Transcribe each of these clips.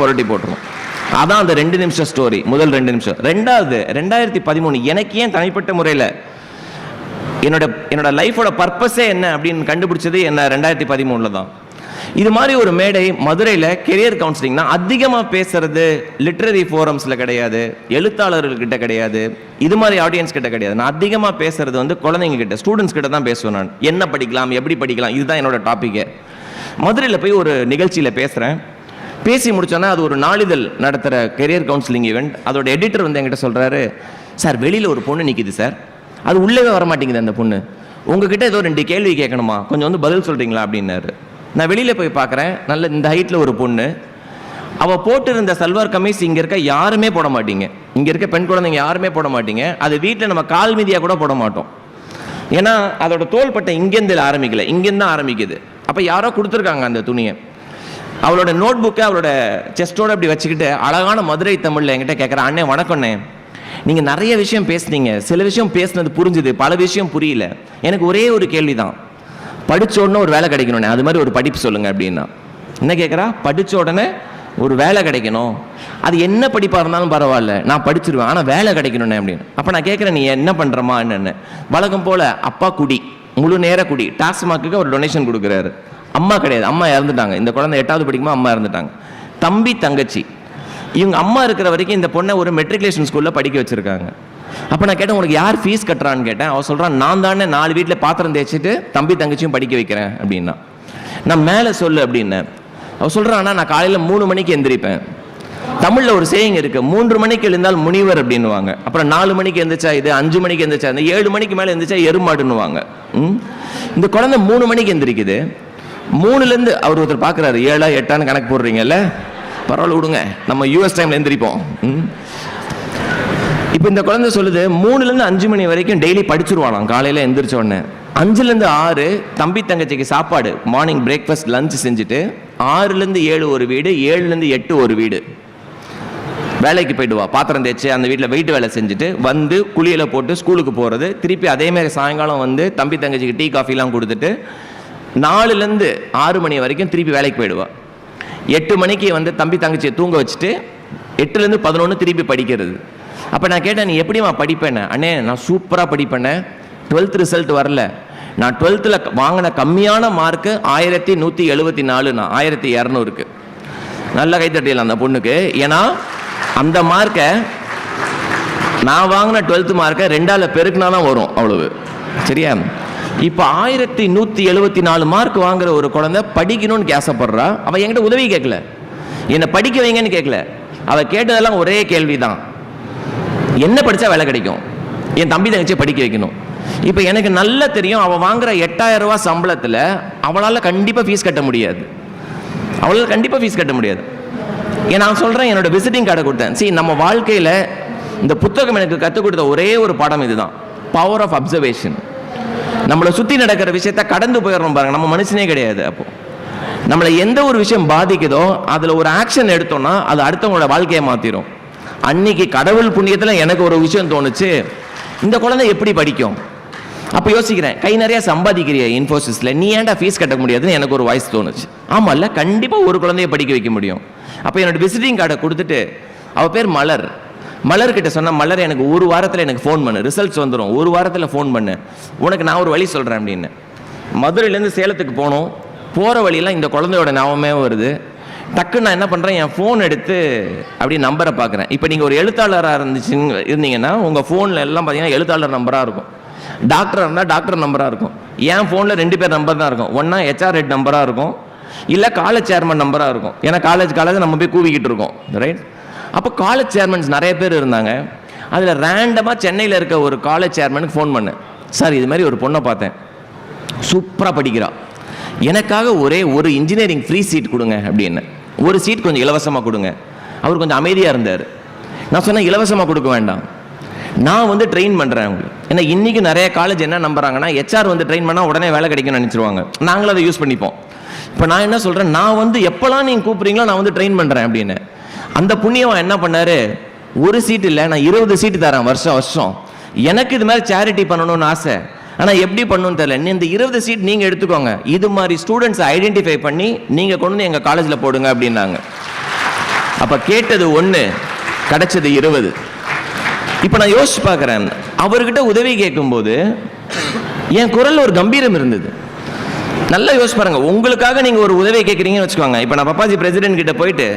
புரட்டி போட்டுரும். அதான் அந்த ரெண்டு நிமிஷம் ஸ்டோரி முதல் ரெண்டு நிமிஷம். ரெண்டாவது ரெண்டாயிரத்தி பதிமூணு எனக்கு ஏன் தனிப்பட்ட முறையில் என்னோட என்னோட லைஃபோட பர்பஸே என்ன அப்படின்னு கண்டுபிடிச்சது என்ன ரெண்டாயிரத்தி பதிமூணில் தான். இது மாதிரி ஒரு மேடை மதுரையில் கெரியர் கவுன்சிலிங்னா அதிகமாக பேசுறது லிட்ரரி ஃபோரம்ஸில் கிடையாது எழுத்தாளர்கள்கிட்ட கிடையாது இது மாதிரி ஆடியன்ஸ் கிட்ட கிடையாது. நான் அதிகமாக பேசுறது வந்து குழந்தைங்க கிட்ட ஸ்டூடெண்ட்ஸ் கிட்ட தான் பேசுவேன் நான். என்ன படிக்கலாம் எப்படி படிக்கலாம் இதுதான் என்னோட டாப்பிக்கே மதுரையில் போய் ஒரு நிகழ்ச்சியில் பேசுகிறேன் பேசி முடித்தோன்னா அது ஒரு நாளிதழ் நடத்துகிற கெரியர் கவுன்சிலிங் ஈவெண்ட் அதோட எடிட்டர் வந்து என்கிட்ட சொல்கிறாரு சார் வெளியில் ஒரு பொண்ணு நிற்கிது சார். அது உள்ளவே வர மாட்டேங்குது அந்த பொண்ணு. உங்ககிட்ட ஏதோ ரெண்டு கேள்வி கேட்கணுமா? கொஞ்சம் வந்து பதில் சொல்கிறீங்களா அப்படின்னாரு. நான் வெளியில் போய் பார்க்குறேன். நல்ல இந்த ஹைட்டில் ஒரு பொண்ணு. அவள் போட்டிருந்த சல்வார் கமீஸ் இங்கே இருக்க யாருமே போட மாட்டீங்க. இங்கே இருக்க பெண் குழந்தைங்க யாருமே போட மாட்டீங்க. அது வீட்டில் நம்ம கால் மீதியாக கூட போட மாட்டோம். ஏன்னா அதோட தோள்பட்டை இங்கேருந்து ஆரம்பிக்கல. இங்கேருந்து தான் ஆரம்பிக்குது. அப்போ யாரோ கொடுத்துருக்காங்க அந்த துணியை. அவளோட நோட் புக்கை அவளோட செஸ்டோட அப்படி வச்சுக்கிட்டு அழகான மதுரை தமிழில் என்கிட்ட கேட்குறேன் அண்ணே வணக்கண்ணே நீங்கள் நிறைய விஷயம் பேசுனீங்க. சில விஷயம் பேசுனது புரிஞ்சுது. பல விஷயம் புரியல. எனக்கு ஒரே ஒரு கேள்வி தான் படித்த உடனே ஒரு வேலை கிடைக்கணுண்ணே அது மாதிரி ஒரு படிப்பு சொல்லுங்கள் அப்படின்னா. என்ன கேட்குறா படித்த உடனே ஒரு வேலை கிடைக்கணும். அது என்ன படிப்பாக இருந்தாலும் பரவாயில்ல. நான் படிச்சிருவேன். ஆனால் வேலை கிடைக்கணும்னே அப்படின்னு. அப்போ நான் கேட்குறேன் நீ என்ன பண்ணுறமா என்னென்னு வழக்கம் போல் அப்பா குடி. முழு நேர குடி. டாஸ்மாக்கு ஒரு டொனேஷன் கொடுக்குறாரு. அம்மா கிடையாது. அம்மா இறந்துட்டாங்க. இந்த குழந்தை எட்டாவது படிக்கும்போது அம்மா இறந்துட்டாங்க. தம்பி தங்கச்சி. இவங்க அம்மா இருக்கிற வரைக்கும் இந்த பொண்ணை ஒரு மெட்ரிகுலேஷன் ஸ்கூலில் படிக்க வச்சுருக்காங்க. அப்போ நான் கேட்டேன் உனக்கு யார் ஃபீஸ் கட்டுறான்னு கேட்டேன். அவன் சொல்கிறான் நான் தானே நாலு வீட்டில் பாத்திரம் தேய்ச்சிட்டு தம்பி தங்கச்சியும் படிக்க வைக்கிறேன். அப்படின்னா. நான் மேலே சொல்லு அப்படின்னேன். அவன் சொல்கிறான் நான் காலையில் மூணு மணிக்கு எந்திரிப்பேன். தமிழில் ஒரு சேயிங் இருக்குது மூன்று மணிக்கு எழுந்தால் முனிவர் அப்படின்னுவாங்க. அப்புறம் நாலு மணிக்கு எந்திரிச்சா இது அஞ்சு மணிக்கு எந்திரிச்சா இந்த ஏழு மணிக்கு மேலே எந்திரிச்சா எருமாடுன்னுவாங்க. ம்? இந்த குழந்தை மூணு மணிக்கு எந்திரிக்குது. மூணுலேருந்து அவர் ஒருத்தர் பார்க்குறாரு ஏழா எட்டான்னு கணக்கு போடுறீங்கல்ல? பரவாயில்ல விடுங்க. நம்ம யூஎஸ் டைம்ல எந்திரிப்போம். ம்? இப்போ இந்த குழந்தை சொல்லுது மூணுலேருந்து அஞ்சு மணி வரைக்கும் டெய்லி படிச்சிருவானாம் காலையில் எந்திரிச்ச உடனே. அஞ்சுலேருந்து ஆறு தம்பி தங்கச்சிக்கு சாப்பாடு மார்னிங் பிரேக்ஃபாஸ்ட் லஞ்ச் செஞ்சுட்டு ஆறுலேருந்து ஏழு ஒரு வீடு ஏழுலேருந்து எட்டு ஒரு வீடு. வேலைக்கு போயிடுவா பாத்திரம் தேய்ச்சி அந்த வீட்டில் வெயிட் வேலை செஞ்சுட்டு வந்து குளியலை போட்டு ஸ்கூலுக்கு போகிறது திருப்பி அதேமாரி சாயங்காலம் வந்து தம்பி தங்கச்சிக்கு டீ காஃபிலாம் கொடுத்துட்டு நாலுலேருந்து ஆறு மணி வரைக்கும் திருப்பி வேலைக்கு போயிடுவா. எட்டு மணிக்கு வந்து தம்பி தங்கச்சியை தூங்க வச்சுட்டு எட்டுலேருந்து பதினொன்று திருப்பி படிக்கிறது. அப்போ நான் கேட்டேன் நீ எப்படிமா படிப்பேன்னு? அண்ணே நான் சூப்பராக படிப்பேனே டுவெல்த் ரிசல்ட் வரல. நான் டுவெல்த்தில் வாங்கின கம்மியான மார்க்கு ஆயிரத்தி நூற்றி எழுபத்தி நாலு நான் ஆயிரத்தி இரநூறுக்கு. நல்ல கைத்தட்டியலாம் அந்த பொண்ணுக்கு. ஏன்னா அந்த மார்க்கை நான் வாங்கின டுவெல்த்து மார்க்கை ரெண்டால பெருக்குனா தான் வரும் அவ்வளவு. சரியா? இப்போ ஆயிரத்தி நூற்றி எழுபத்தி நாலு மார்க் வாங்குற ஒரு குழந்தை படிக்கணும்னு கேசப்படுறா. அவள் என்கிட்ட உதவி கேட்கல. என்னை படிக்க வைங்கன்னு கேட்கல. அவள் கேட்டதெல்லாம் ஒரே கேள்வி தான் என்ன படித்தா வேலை கிடைக்கும்? என் தம்பி தங்கச்சியை படிக்க வைக்கணும். இப்போ எனக்கு நல்லா தெரியும் அவள் வாங்குற எட்டாயிரம் ரூபா சம்பளத்தில் அவளால் கண்டிப்பாக ஃபீஸ் கட்ட முடியாது. அவளால் கண்டிப்பாக ஃபீஸ் கட்ட முடியாது. ஏன் நான் சொல்கிறேன் என்னோட விசிட்டிங் கார்டை கொடுத்தேன். சரி நம்ம வாழ்க்கையில் இந்த புத்தகம் எனக்கு கற்றுக் கொடுத்த ஒரே ஒரு பாடம் இதுதான். பவர் ஆஃப் அப்சர்வேஷன் நம்மளை சுற்றி நடக்கிற விஷயத்த கடந்து போயிடுறோம் பாருங்க. நம்ம மனுஷனே கிடையாது அப்போ. நம்மளை எந்த ஒரு விஷயம் பாதிக்குதோ அதில் ஒரு ஆக்ஷன் எடுத்தோம்னா அது அடுத்தவங்களோட வாழ்க்கையை மாற்றிடும் அன்னைக்கு கடவுள் புண்ணியத்தில் எனக்கு ஒரு விஷயம் தோணுச்சு. இந்த குழந்தை எப்படி படிக்கும்? அப்போ யோசிக்கிறேன். கை நிறைய சம்பாதிக்கிறிய இன்ஃபோசிஸில் நீ ஏன்டா ஃபீஸ் கட்ட முடியாதுன்னு எனக்கு ஒரு வாய்ஸ் தோணுச்சு. ஆமாம்ல கண்டிப்பாக ஒரு குழந்தைய படிக்க வைக்க முடியும். அப்போ என்னோட விசிட்டிங் கார்டை கொடுத்துட்டு அவள் பேர் மலர். மலர்கிட்ட சொன்னால் மலர் எனக்கு ஒரு வாரத்தில் எனக்கு ஃபோன் பண்ணு. ரிசல்ட்ஸ் வந்துடும் ஒரு வாரத்தில் ஃபோன் பண்ணு. உனக்கு நான் ஒரு வழி சொல்கிறேன் அப்படின்னு. மதுரையிலேருந்து சேலத்துக்கு போனோம். போகிற வழியெல்லாம் இந்த குழந்தையோட ஞாபகமே வருது. டக்குன்னு நான் என்ன பண்ணுறேன் என் ஃபோன் எடுத்து அப்படியே நம்பரை பார்க்குறேன். இப்போ நீங்கள் ஒரு எழுத்தாளராக இருந்துச்சுன்னு இருந்தீங்கன்னா உங்கள் ஃபோனில் எல்லாம் பார்த்தீங்கன்னா எழுத்தாளர் நம்பராக இருக்கும். டாக்டராக இருந்தால் டாக்டர் நம்பராக இருக்கும். என் ஃபோனில் ரெண்டு பேர் நம்பர் தான் இருக்கும். ஒன்றா ஹெச்ஆர் ஹெட் நம்பராக இருக்கும். இல்லை காலேஜ் சேர்மன் நம்பராக இருக்கும். ஏன்னா காலேஜ் காலேஜ் நம்ம போய் கூவிக்கிட்டு இருக்கோம். ரைட் அப்போ காலேஜ் சேர்மன்ஸ் நிறைய பேர் இருந்தாங்க. அதில் ரேண்டமாக சென்னையில் இருக்க ஒரு காலேஜ் சேர்மனுக்கு ஃபோன் பண்ணேன் சார் இது மாதிரி ஒரு பொண்ணை பார்த்தேன். சூப்பராக படிக்கிறாள் எனக்காக ஒரே ஒரு இன்ஜினியரிங் ஃப்ரீ சீட் கொடுங்க அப்படின்னு. ஒரு சீட் கொஞ்சம் இலவசமாக கொடுங்க. அவர் கொஞ்சம் அமைதியாக இருந்தார். நான் சொன்னேன் இலவசமாக கொடுக்க வேண்டாம். நான் வந்து ட்ரெயின் பண்ணுறேன் அவங்களுக்கு ஏன்னா இன்றைக்கி நிறைய காலேஜ் என்ன நம்புறாங்கன்னா ஹெச்ஆர் வந்து ட்ரெயின் பண்ணால் உடனே வேலை கிடைக்கும்னு நினச்சிருவாங்க. நாங்களும் அதை யூஸ் பண்ணிப்போம். இப்போ நான் என்ன சொல்கிறேன் நான் வந்து எப்போல்லாம் நீங்கள் கூப்பிட்றீங்களோ நான் வந்து ட்ரெயின் பண்ணுறேன் அப்படின்னு. அந்த புண்ணியவன் என்ன பண்ணாரு? ஒரு சீட் இல்லை நான் இருபது சீட்டு தரேன் வருஷம் வருஷம். எனக்கு இது மாதிரி சேரிட்டி பண்ணணும்னு ஆசை. ஆனால் எப்படி பண்ணணும்னு தெரியல. நீ இந்த இருபது சீட் நீங்கள் எடுத்துக்கோங்க. இது மாதிரி ஸ்டூடெண்ட்ஸை ஐடென்டிஃபை பண்ணி நீங்கள் கொண்டு வந்து எங்கள் காலேஜில் போடுங்க அப்படின்னாங்க. அப்போ கேட்டது ஒன்று கிடைச்சது இருபது. இப்போ நான் யோசிச்சு பார்க்குறேன். அவர்கிட்ட உதவி கேட்கும்போது என் குரல் ஒரு கம்பீரம் இருந்தது. நல்லா யோசிச்சு பாருங்க. உங்களுக்காக நீங்கள் ஒரு உதவி கேட்குறீங்கன்னு வச்சுக்கோங்க. இப்போ நான் பப்பாஜி பிரசிடென்ட் கிட்ட போயிட்டு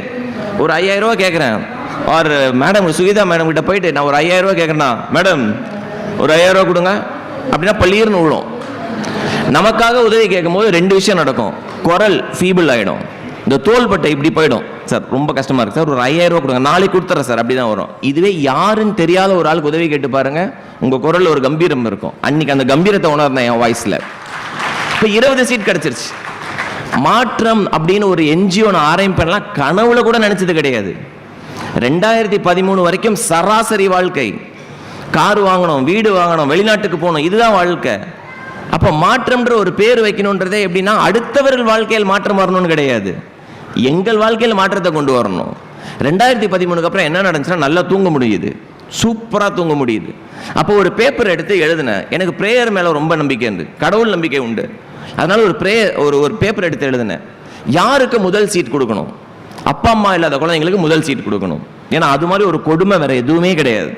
ஒரு ஐயாயிரம் கேட்குறேன் ஆர் மேடம் சுகிதா மேடம் கிட்ட போயிட்டு நான் ஒரு ஐயாயிரம் ரூபாய் கேட்குறேன்னா மேடம் ஒரு ஐயாயிரம் ரூபா கொடுங்க. அப்படின்னா பள்ளீர்னு விழும். நமக்காக உதவி கேட்கும்போது ரெண்டு விஷயம் நடக்கும். குரல் ஃபீபிள் ஆகிடும் இந்த தோள்பட்டை இப்படி போயிடும். சார் ரொம்ப கஷ்டமாக இருக்குது சார் ஒரு ஐயாயிரம் ரூபா கொடுங்க. நாளைக்கு கொடுத்துறேன் சார். அப்படி தான் வரும். இதுவே யாருன்னு தெரியாத ஒரு ஆளுக்கு உதவி கேட்டு பாருங்க. உங்கள் குரலில் ஒரு கம்பீரம் இருக்கும். அன்னைக்கு அந்த கம்பீரத்தை உணர்ந்தேன் என் வாய்ஸில் இப்போ இருபது சீட் கிடச்சிருச்சு. மாற்றம் அப்படின்னு ஒரு என்ஜிஓ நான் ஆரம்பிப்பேன்லாம் கனவுல கூட நினைச்சது கிடையாது. ரெண்டாயிரத்தி பதிமூணு வரைக்கும் சராசரி வாழ்க்கை. கார் வாங்கணும் வீடு வாங்கணும் வெளிநாட்டுக்கு போகணும் இதுதான் வாழ்க்கை. அப்போ மாற்றம்ன்ற ஒரு பேர் வைக்கணுன்றதே எப்படின்னா அடுத்தவர்கள் வாழ்க்கையில் மாற்றம் வரணும்னு கிடையாது. எங்கள் வாழ்க்கையில் மாற்றத்தை கொண்டு வரணும். ரெண்டாயிரத்தி பதிமூணுக்கு அப்புறம் என்ன நடந்துச்சுன்னா நல்லா தூங்க முடியுது. சூப்பராக தூங்க முடியுது. அப்போ ஒரு பேப்பர் எடுத்து எழுதினேன். எனக்கு ப்ரேயர் மேலே ரொம்ப நம்பிக்கை உண்டு கடவுள் நம்பிக்கை உண்டு. அதனால ஒரு ப்ரே ஒரு ஒரு பேப்பர் எடுத்து எழுதினேன். யாருக்கு முதல் சீட் கொடுக்கணும்? அப்பா அம்மா இல்லாத குழந்தைங்களுக்கு முதல் சீட் கொடுக்கணும். ஏன்னா அது மாதிரி ஒரு கொடுமை வேற எதுவுமே கிடையாது.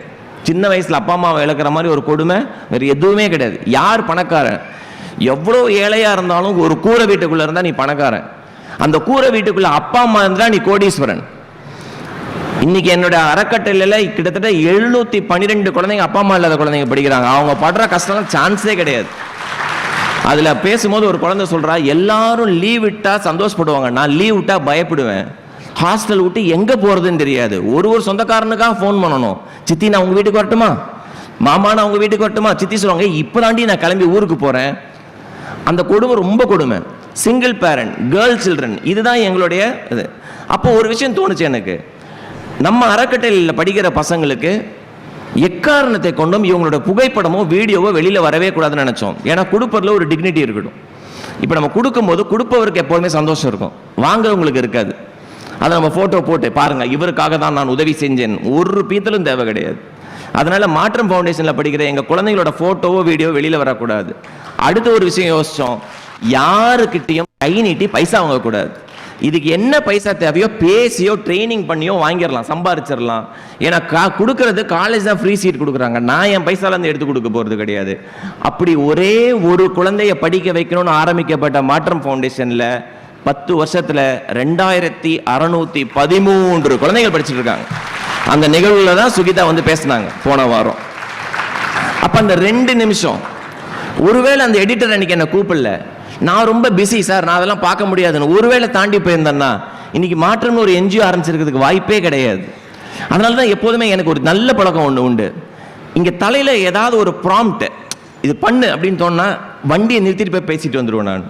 சின்ன வயசுல அப்பா அம்மாவை இழக்கிற மாதிரி ஒரு கொடுமை வேற எதுவுமே கிடையாது. யார் பணக்காரன்? எவ்வளோ ஏழையா இருந்தாலும் ஒரு கூரை வீட்டுக்குள்ள இருந்தா நீ பணக்காரன். அந்த கூரை வீட்டுக்குள்ள அப்பா அம்மா இருந்தா நீ கோடீஸ்வரன். இன்னைக்கு என்னோட அறக்கட்டளையில் கிட்டத்தட்ட எழுநூத்தி பன்னிரெண்டு குழந்தைங்க அப்பா அம்மா இல்லாத குழந்தைங்க படிக்கிறாங்க. அவங்க படுற கஷ்டம்லாம் சான்ஸே கிடையாது. அதில் பேசும்போது ஒரு குழந்தை சொல்கிறா எல்லாரும் லீவ் விட்டால் சந்தோஷப்படுவாங்க. நான் லீவ் விட்டால் பயப்படுவேன். ஹாஸ்டல் விட்டு எங்கே போகிறதுன்னு தெரியாது. ஒரு ஒரு சொந்தக்காரனுக்காக ஃபோன் பண்ணணும். சித்தி நான் உங்கள் வீட்டுக்கு வரட்டுமா? மாமா நான் உங்கள் வீட்டுக்கு வரட்டுமா? சித்தி சொல்லுவாங்க இப்பதாண்டி நான் கிளம்பி ஊருக்கு போகிறேன் அந்த கொடுமை ரொம்ப கொடுமை. சிங்கிள் பேரண்ட் கேர்ள் சில்ட்ரன் இதுதான் எங்களுடைய இது. அப்போ ஒரு விஷயம் தோணுச்சு எனக்கு. நம்ம அறக்கட்டளையில் படிக்கிற பசங்களுக்கு எக்காரணத்தை கொண்டும் இவங்களோட புகைப்படமோ வீடியோவோ வெளியில் வரவே கூடாதுன்னு நினச்சோம். ஏன்னா கொடுப்பதில் ஒரு டிக்னிட்டி இருக்கட்டும் இப்போ நம்ம கொடுக்கும்போது கொடுப்பவருக்கு எப்போதுமே சந்தோஷம் இருக்கும். வாங்குறவங்களுக்கு இருக்காது. அதை நம்ம ஃபோட்டோ போட்டு பாருங்கள் இவருக்காக தான் நான் உதவி செஞ்சேன். ஒரு பீத்தலும் தேவை கிடையாது. அதனால மாற்றம் ஃபவுண்டேஷனில் படிக்கிற எங்கள் குழந்தைங்களோட ஃபோட்டோவோ வீடியோ வெளியில் வரக்கூடாது. அடுத்த ஒரு விஷயம் யோசிச்சோம். யாருக்கிட்டையும் கை நீட்டி பைசா வாங்கக்கூடாது. இதுக்கு என்ன பைசா தேவையோ பேசியோ ட்ரைனிங் பண்ணியோ வாங்கிடலாம் சம்பாரிச்சிடலாம். ஏன்னா கா கொடுக்கறது காலேஜ் தான் ஃப்ரீ சீட் கொடுக்குறாங்க. நான் என் பைசாலேருந்து எடுத்து கொடுக்க போகிறது கிடையாது. அப்படி ஒரே ஒரு குழந்தைய படிக்க வைக்கணும்னு ஆரம்பிக்கப்பட்ட மாற்றம் ஃபவுண்டேஷனில் பத்து வருஷத்தில் ரெண்டாயிரத்தி அறநூற்றி பதிமூன்று குழந்தைகள் படிச்சுட்டு இருக்காங்க அந்த நிகழ்வில் தான் சுகிதா வந்து பேசினாங்க போன வாரம். அப்போ அந்த ரெண்டு நிமிஷம். ஒருவேளை அந்த எடிட்டர் அன்னைக்கு என்ன கூப்பிடல. நான் ரொம்ப பிஸி சார் நான் அதெல்லாம் பார்க்க முடியாதுன்னு ஒருவேளை தாண்டி போயிருந்தேன்னா இன்னைக்கு மாற்றம்னு ஒரு என்ஜிஓ ஆரம்பிச்சிருக்கிறதுக்கு வாய்ப்பே கிடையாது. அதனால தான் எப்போதுமே எனக்கு ஒரு நல்ல பழக்கம் ஒன்று உண்டு. இங்கே தலையில் ஏதாவது ஒரு ப்ராம்ப்ட் இது பண்ணு அப்படின்னு தோணுன்னா வண்டியை நிறுத்திட்டு போய் பேசிட்டு வந்துடுவேன் நான்.